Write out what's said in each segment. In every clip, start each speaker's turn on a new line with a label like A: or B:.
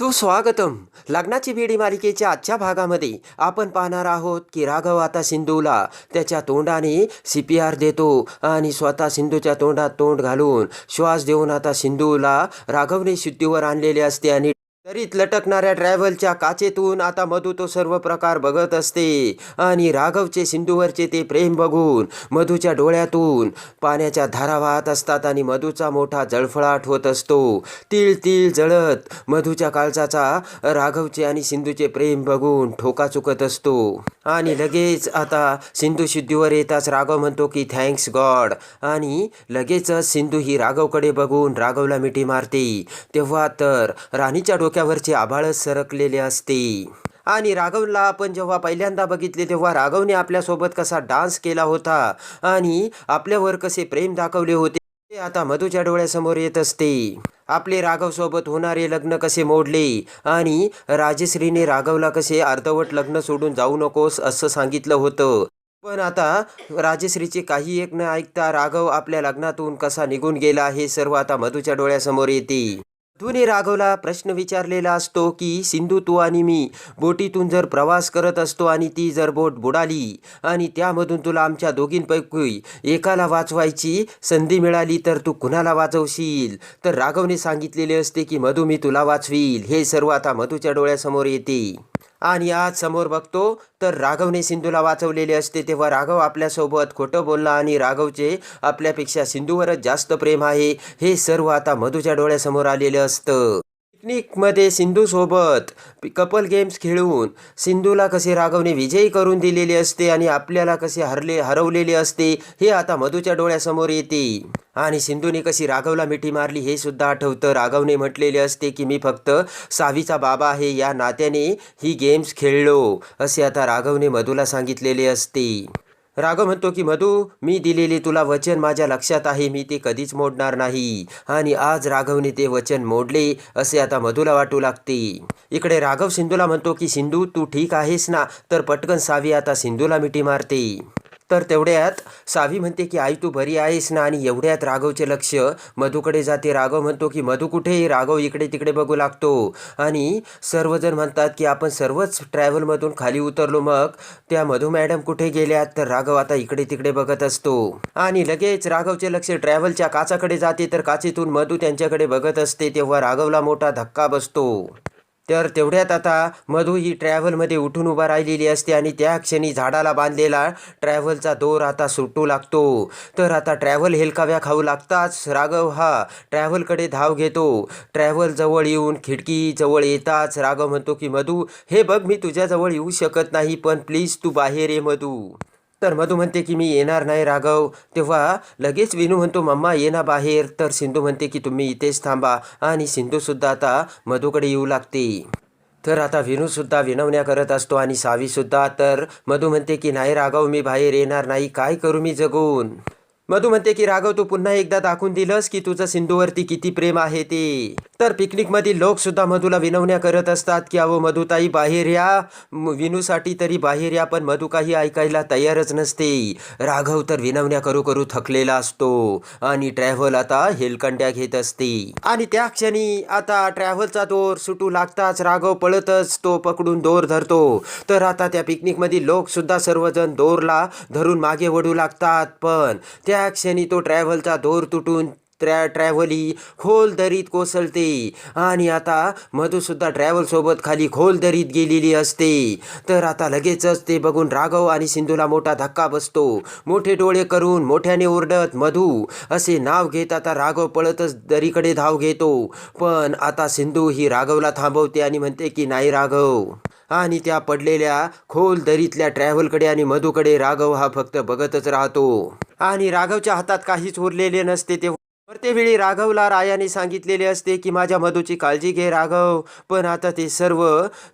A: सुस्वागतम. लग्नाची बेडी मालिकेच्या आजच्या भागामध्ये आपण पाहणार आहोत की राघव आता सिंधूला त्याच्या तोंडाने सी पी आर देतो आणि स्वतः सिंधूच्या तोंडात तोंड घालून श्वास देऊन आता सिंधूला राघवने शुद्धीवर आणलेले असते आणि तरीत लटकणाऱ्या ट्रॅव्हलच्या काचेतून आता मधू तो सर्व प्रकार बघत असते. आणि राघवचे सिंधूवरचे ते प्रेम बघून मधूच्या डोळ्यातून पाण्याच्या धारा वाहत असतात आणि मधूचा मोठा जळफळाट होत असतो. तिळ तिळ जळत मधूच्या काळजाचा राघवचे आणि सिंधूचे प्रेम बघून ठोका चुकत असतो. आणि लगेच आता सिंधू शुद्धीवर येताच राघव म्हणतो की थँक्स गॉड. आणि लगेचच सिंधू ही राघवकडे बघून राघवला मिठी मारते. तेव्हा तर राणीच्या डोक्यात डोक्यावरचे आभाळच सरकलेले असते. आणि राघवला आपण जेव्हा पहिल्यांदा बघितले तेव्हा राघवने आपल्यासोबत कसा डान्स केला होता आणि आपल्यावर कसे प्रेम दाखवले होते ते आता मधूच्या डोळ्यासमोर येत असते. आपले राघव सोबत होणारे लग्न कसे मोडले आणि राजश्रीने राघवला कसे अर्धवट लग्न सोडून जाऊ नकोस असं सांगितलं होतं. पण आता राजश्रीचे काही एक न ऐकता राघव आपल्या लग्नातून कसा निघून गेला हे सर्व आता मधूच्या डोळ्यासमोर येते. तुने राघवला प्रश्न विचारलेला असतो की सिंधू तू आणि मी बोटीतून जर प्रवास करत असतो आणि ती जर बोट बुडाली आणि त्यामधून तुला आमच्या दोघींपैकी एकाला वाचवायची संधी मिळाली तर तू कुणाला वाचवशील? तर राघवने सांगितलेले असते की मधू मी तुला वाचवील. हे सर्व आता मधूच्या डोळ्यासमोर येते. आणि आज समोर बघतो तर राघवने सिंधूला वाचवलेले असते. तेव्हा राघव आपल्यासोबत खोटं बोलला आणि राघवचे आपल्यापेक्षा सिंधूवरच जास्त प्रेम आहे. हे सर्व आता मधूच्या डोळ्यासमोर आलेलं असतं. पिकनिकमध्ये सिंधूसोबत कपल गेम्स खेळून सिंधूला कसे राघवने विजयी करून दिलेले असते आणि आपल्याला कसे हरले हरवलेले असते हे आता मधूच्या डोळ्यासमोर येते. आणि सिंधूने कशी राघवला मिठी मारली हे सुद्धा आठवतं. राघवने म्हटलेले असते की मी फक्त सावीचा बाबा आहे या नात्याने ही गेम्स खेळलो असे आता राघवने मधूला सांगितलेले असते. राघव म्हणतो की मधू मी दिलेले तुला वचन माझ्या लक्षात आहे मी ते कधीच मोडणार नाही. आणि आज राघवने ते वचन मोडले असे आता मधूला वाटू लागते. इकडे राघव सिंधूला म्हणतो की सिंधू तू ठीक आहेस ना? तर पटकन सावी आता सिंधूला मिठी मारते. तर तेवढ्यात सावी म्हणते की आई तू बरी आहेस ना? आणि एवढ्यात राघवचे लक्ष मधूकडे जाते. राघव म्हणतो की मधू कुठे राघव इकडे तिकडे बघू लागतो. आणि सर्वजण म्हणतात की आपण सर्वच ट्रॅव्हलमधून खाली उतरलो मग त्या मधू मॅडम कुठे गेल्यात? तर राघव आता इकडे तिकडे बघत असतो. आणि लगेच राघवचे लक्ष ट्रॅव्हलच्या काचाकडे जाते. तर काचेतून मधू त्यांच्याकडे बघत असते तेव्हा राघवला मोठा धक्का बसतो. तर तेवढ्यात आता मधू ही ट्रॅव्हलमध्ये उठून उभा राहिलेली असते आणि त्या क्षणी झाडाला बांधलेला ट्रॅव्हलचा दोर आता सुटू लागतो. तर आता ट्रॅव्हल हेलकाव्या खाऊ लागताच राघव हा ट्रॅव्हलकडे धाव घेतो. ट्रॅव्हल जवळ येऊन खिडकीजवळ येताच राघव म्हणतो की मधू हे बघ मी तुझ्याजवळ येऊ शकत नाही पण प्लीज तू बाहेर ये मधू. तर मधू म्हणते की मी येणार नाही राघव. तेव्हा लगेच विनू म्हणतो मम्मा ये ना बाहेर. तर सिंधू म्हणते की तुम्ही इथेच थांबा. आणि सिंधूसुद्धा आता मधूकडे येऊ लागते. तर आता विनूसुद्धा विनवण्या करत असतो आणि सावीसुद्धा. तर मधू म्हणते की नाही राघव मी बाहेर येणार नाही. काय करू मी जगून? मधू म्हणते की राघव तू पुन्हा एकदा दाखवून दिलंस की तुझं सिंधूवरती किती प्रेम आहे ते? तर पिकनिकमधील लोकसुद्धा मधूला विनवण्या करत असतात की अहो मधुताई बाहेर या. विनूसाठी तरी बाहेर या पण मधू काही ऐकायला तयारच नसते. राघव तर विनवण्या करू करू थकलेला असतो आणि ट्रॅव्हल आता हेलकंड्या घेत असते. आणि त्या क्षणी आता ट्रॅव्हलचा दोर सुटू लागताच राघव पळतच तो पकडून दोर धरतो. तर आता त्या पिकनिकमधील लोकसुद्धा सर्वजण दोरला धरून मागे वडू लागतात पण त्या क्षणी तो ट्रॅव्हलचा दोर तुटून ट्रॅ ट्रॅव्हल ही खोल दरीत कोसळते. आणि आता मधूसुद्धा ट्रॅव्हलसोबत खाली खोल दरीत गेलेली असते. तर आता लगेचच ते बघून राघव आणि सिंधूला मोठा धक्का बसतो. मोठे डोळे करून मोठ्याने ओरडत मधू असे नाव घेत आता राघव पळतच दरीकडे धाव घेतो. पण आता सिंधू ही राघवला थांबवते आणि म्हणते की नाही राघव. आणि त्या पडलेल्या खोल दरीतल्या ट्रॅव्हलकडे आणि मधूकडे राघव हा फक्त बघतच राहतो. आणि राघवच्या हातात काहीच उरलेले नसते ते प्रत्येवेळी राघवला रायाने सांगितलेले असते की माझ्या मधूची काळजी घे राघव पण आता ते सर्व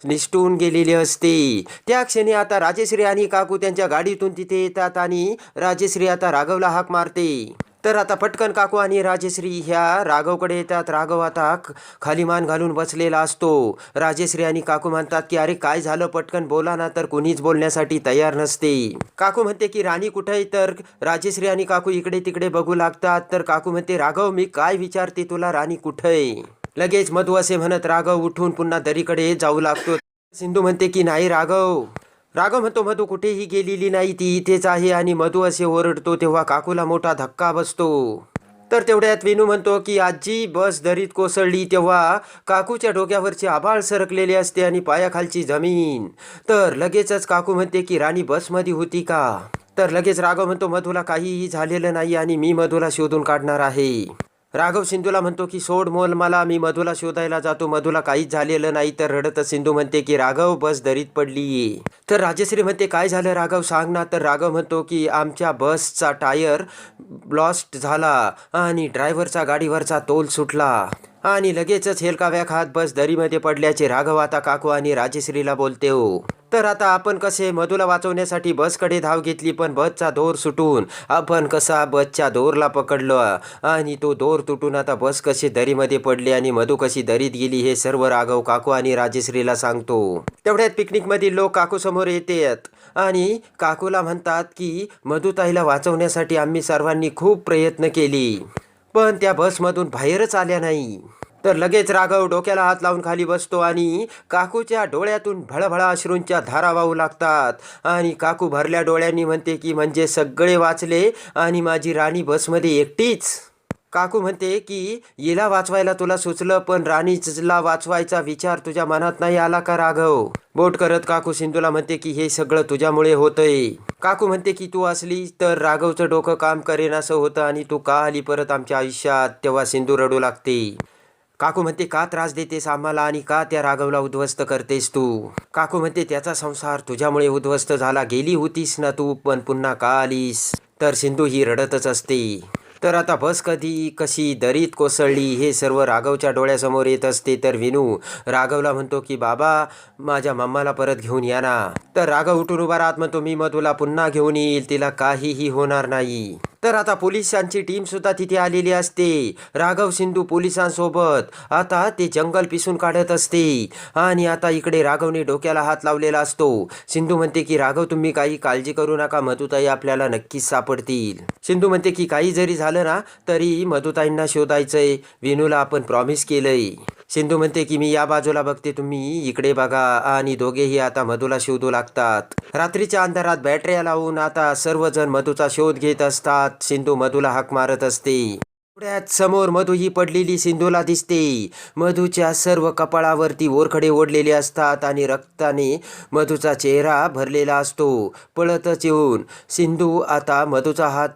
A: निष्ठून गेलेले असते. त्या क्षणी आता राजेश्री आणि काकू त्यांच्या गाडीतून तिथे येतात आणि राजेश्री आता राघवला हाक मारते. तर आता पटकन काकू आणि राजेश्री ह्या राघवकडे येतात. राघव आता खालीमान खाली मान घालून बसलेला असतो. राजेश्री आणि काकू म्हणतात की अरे काय झालं? पटकन बोला ना तर कुणीच बोलण्यासाठी तयार नसते. काकू म्हणते की राणी कुठे आहे? तर राजेश्री आणि काकू इकडे तिकडे बघू लागतात. तर काकू म्हणते राघव मी काय विचारते तुला? राणी कुठे आहे? लगेच मधू असे म्हणत राघव उठून पुन्हा दरीकडे जाऊ लागतो. सिंधू म्हणते की नाही राघव. राघव म्हणतो मधू कुठेही गेलेली नाही ती इथेच आहे आणि मधू असे ओरडतो तेव्हा काकूला मोठा धक्का बसतो. तर तेवढ्यात विनू म्हणतो की आजी बस दरीत कोसळली तेव्हा काकूच्या डोक्यावरचे आभाळ सरकलेले असते आणि पायाखालची जमीन. तर लगेचच काकू म्हणते की राणी बसमध्ये होती का? तर लगेच राघव म्हणतो मधूला काहीही झालेलं नाही आणि मी मधूला शोधून काढणार आहे. राघव सिंधूला म्हणतो की सोड मोल मला मी मधूला शोधायला जातो. मधूला काहीच झालेलं नाही तर रडत सिंधू म्हणते की राघव बस दरीत पडली. तर राजश्री म्हणते काय झालं राघव? सांग ना. तर राघव म्हणतो की आमच्या बसचा टायर ब्लॉस्ट झाला आणि ड्रायव्हरचा गाडीवरचा तोल सुटला. आणि लगेचच हेलकाव्या खात बस दरीमध्ये पडल्याचे राघव आता काकू आणि राजेश्रीला बोलते हो तर आता आपण कसे मधूला वाचवण्यासाठी बसकडे धाव घेतली पण बसचा दोर सुटून आपण कसा बसच्या दोरला पकडलं? आणि तो दोर तुटून आता बस कशी दरीमध्ये पडली आणि मधू कशी दरीत गेली हे सर्व राघव काकू आणि राजेश्रीला सांगतो. तेवढ्यात पिकनिकमधील लोक काकू समोर येतात आणि काकूला म्हणतात की मधुताईला वाचवण्यासाठी आम्ही सर्वांनी खूप प्रयत्न केली. पण त्या बसमधून बाहेरच आल्या नाही. तर लगेच राघव डोक्याला हात लावून खाली बसतो आणि काकूच्या डोळ्यातून भळभळा अश्रूंच्या धारा वाहू लागतात. आणि काकू भरल्या डोळ्यांनी म्हणते की म्हणजे सगळे वाचले आणि माझी राणी बसमध्ये एकटीच. काकू म्हणते की हिला वाचवायला तुला सुचलं पण राणीला वाचवायचा विचार तुझ्या मनात नाही आला का राघव? बोट करत काकू सिंधूला म्हणते की हे सगळं तुझ्यामुळे होतंय. काकू म्हणते की तू असली तर राघवचं डोकं काम करेन असं होतं आणि तू का आली परत आमच्या आयुष्यात? तेव्हा सिंधू रडू लागते. काकू म्हणते का त्रास देतेस आम्हाला आणि का त्या राघवला उद्ध्वस्त करतेस तू? काकू म्हणते त्याचा संसार तुझ्यामुळे उद्ध्वस्त झाला गेली होतीस ना तू पण पुन्हा का आलीस? तर सिंधू ही रडतच असते. तर आता बस कधी कशी दरीत कोसळली हे सर्व राघवच्या डोळ्यासमोर येत असते. तर विनू राघवला म्हणतो की बाबा माझ्या मम्माला परत घेऊन या ना. तर राघव उठून उभा राहत म्हणतो मी मधूला पुन्हा घेऊन येईल. तिला काहीही होणार नाही. तर आता पोलिसांची टीम सुद्धा तिथे आलेली असते. राघव सिंधू पोलिसांसोबत. आता ते जंगल पिसून काढत असते. आणि आता इकडे राघवने डोक्याला हात लावलेला असतो. सिंधू म्हणते की राघव तुम्ही काही काळजी करू नका. मधुताई आपल्याला नक्कीच सापडतील. सिंधू म्हणते की काही जरी झालं ना तरी मधुताईंना शोधायचंय. विनूला आपण प्रॉमिस केलंय. सिंधू म्हणते की मी या बाजूला बघते तुम्ही इकडे बघा आणि दोघेही आता मधूला शोधू लागतात. रात्रीच्या अंधारात बॅटऱ्या लावून आता सर्वजण मधूचा शोध घेत असतात. सिंधू मधूला हाक मारत असते. थोड्यात समोर मधू ही पडलेली सिंधूला दिसते. मधूच्या सर्व कपाळावरती ओरखडे ओढलेले असतात आणि रक्ताने मधूचा चेहरा भरलेला असतो. पळतच येऊन सिंधू आता मधूचा हात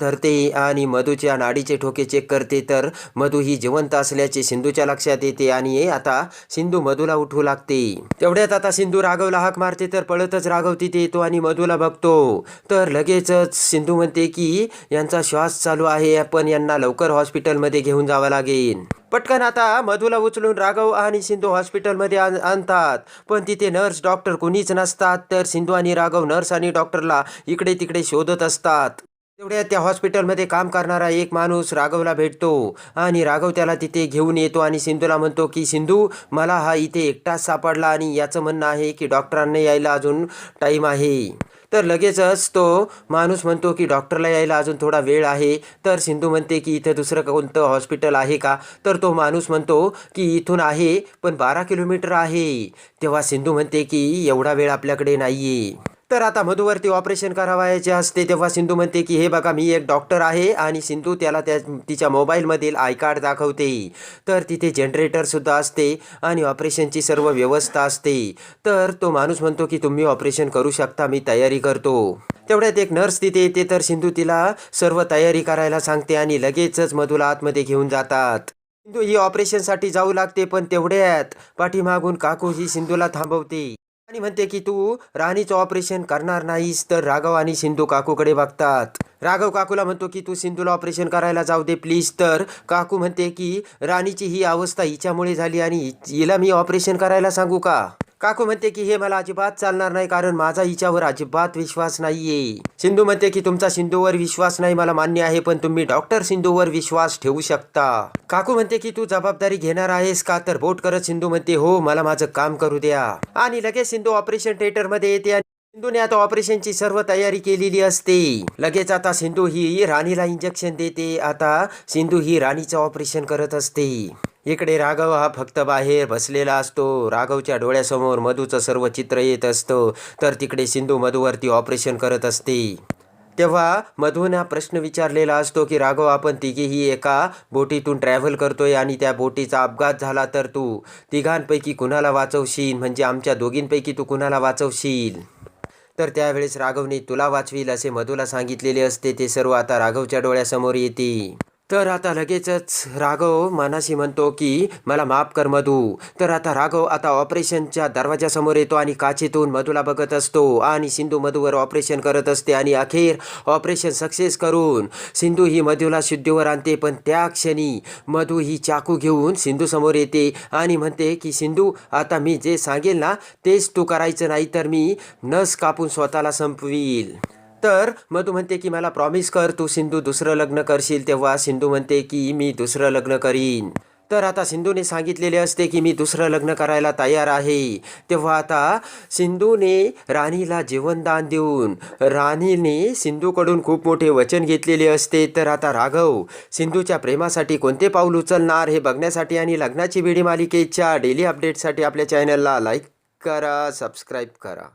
A: धरते आणि मधूच्या नाडीचे ठोके चेक करते तर मधू ही जिवंत असल्याचे सिंधूच्या लक्षात येते आणि आता सिंधू मधूला उठवू लागते. तेवढ्यात आता सिंधू राघवला हाक मारते तर पळतच राघव तिथे येतो आणि मधूला बघतो. तर लगेचच सिंधू म्हणते की यांचा श्वास चालू आहे पण यांना लवकर हॉस्पिटलमध्ये घेऊन जावं लागेल. पटकन आता मधूला उचलून राघव आणि सिंधू हॉस्पिटलमध्ये आण- आणतात. पण तिथे नर्स डॉक्टर कुणीच नसतात तर सिंधू आणि राघव नर्स आणि डॉक्टरला इकडे तिकडे शोधत असतात. तेवढ्या त्या हॉस्पिटलमध्ये काम करणारा एक माणूस राघवला भेटतो. आणि राघव त्याला तिथे घेऊन येतो आणि सिंधूला म्हणतो की सिंधू मला हा इथे एकटाच सापडला आणि याचं म्हणणं आहे की डॉक्टरांना यायला अजून टाईम आहे. तर लगेचच तो माणूस म्हणतो की डॉक्टरला यायला अजून थोडा वेळ आहे. तर सिंधू म्हणते की इथं दुसरं कोणतं हॉस्पिटल आहे का? तर तो माणूस म्हणतो की इथून आहे पण बारा किलोमीटर आहे. तेव्हा सिंधू म्हणते की एवढा वेळ आपल्याकडे नाही आहे तर आता मधुवरती ऑपरेशन करावायचे असते तेव्हा सिंधू म्हणते की हे बघा मी एक डॉक्टर आहे आणि सिंधू त्याला त्या तिच्या मोबाईलमधील आय कार्ड दाखवते. तर तिथे जनरेटरसुद्धा असते आणि ऑपरेशनची सर्व व्यवस्था असते. तर तो माणूस म्हणतो की तुम्ही ऑपरेशन करू शकता मी तयारी करतो. तेवढ्यात एक नर्स तिथे येते तर सिंधू तिला सर्व तयारी करायला सांगते आणि लगेचच मधूला आतमध्ये घेऊन जातात. सिंधू ही ऑपरेशनसाठी जाऊ लागते पण तेवढ्यात पाठीमागून काकू ही सिंधूला थांबवते. आणि म्हणते की तू राणीचं ऑपरेशन करणार नाहीस तर राघव आणि सिंधू काकूकडे बघतात. राघव काकूला म्हणतो की तू सिंधूला ऑपरेशन करायला जाऊ दे प्लीज तर काकू म्हणते की राणीची ही अवस्था हिच्यामुळे झाली आणि हिला मी ऑपरेशन करायला सांगू का? काकू म्हणते की हे मला अजिबात चालणार नाही कारण माझा हिच्यावर अजिबात विश्वास नाहीये. सिंधू म्हणते की तुमचा सिंधूवर विश्वास नाही मला मान्य आहे पण तुम्ही डॉक्टर सिंधूवर विश्वास ठेवू शकता. काकू म्हणते की तू जबाबदारी घेणार आहेस का? तर बोट करत सिंधू म्हणते हो मला माझं काम करू द्या. आणि लगेच सिंधू ऑपरेशन थिएटरमध्ये येते आणि सिंधूने आता ऑपरेशनची सर्व तयारी केलेली असते. लगेच आता सिंधू ही राणीला इंजेक्शन देते. आता सिंधू ही राणीचं ऑपरेशन करत असते. इकडे राघव हा फक्त बाहेर बसलेला असतो. राघवच्या डोळ्यासमोर मधूचं सर्व चित्र येत असतं. तर तिकडे सिंधू मधूवरती ऑपरेशन करत असते. तेव्हा मधून हा प्रश्न विचारलेला असतो की राघव आपण तिघीही एका बोटीतून ट्रॅव्हल करतोय आणि त्या बोटीचा अपघात झाला तर तू तिघांपैकी कुणाला वाचवशील? म्हणजे आमच्या दोघींपैकी तू कुणाला वाचवशील? तर त्यावेळेस राघवने तुला वाचवील असे मधूला सांगितलेले असते. ते सर्व आता राघवच्या डोळ्यासमोर येते तर आता लगेचच राघव मनाशी म्हणतो की मला माफ कर मधू. तर आता राघव आता ऑपरेशनच्या दरवाजासमोर येतो आणि काचेतून मधूला बघत असतो आणि सिंधू मधूवर ऑपरेशन करत असते आणि अखेर ऑपरेशन सक्सेस करून सिंधू ही मधूला शुद्धीवर आणते. पण त्या क्षणी मधू ही चाकू घेऊन सिंधू समोर येते आणि म्हणते की सिंधू आता मी जे सांगेल ना तेच तू करायचं नाही तर मी नस कापून स्वतःला संपवील. तर मधू म्हणते की मला प्रॉमिस कर तू सिंधू दुसरं लग्न करशील तेव्हा सिंधू म्हणते की मी दुसरं लग्न करीन. तर आता सिंधूने सांगितलेले असते की मी दुसरं लग्न करायला तयार आहे. तेव्हा आता सिंधूने राणीला जीवनदान देऊन राणीने सिंधूकडून खूप मोठे वचन घेतलेले असते. तर आता राघव सिंधूच्या प्रेमासाठी कोणते पाऊल उचलणार हे बघण्यासाठी आणि लग्नाची बेडी मालिकेच्या डेली अपडेटसाठी आपल्या चॅनलला लाईक करा सबस्क्राईब करा.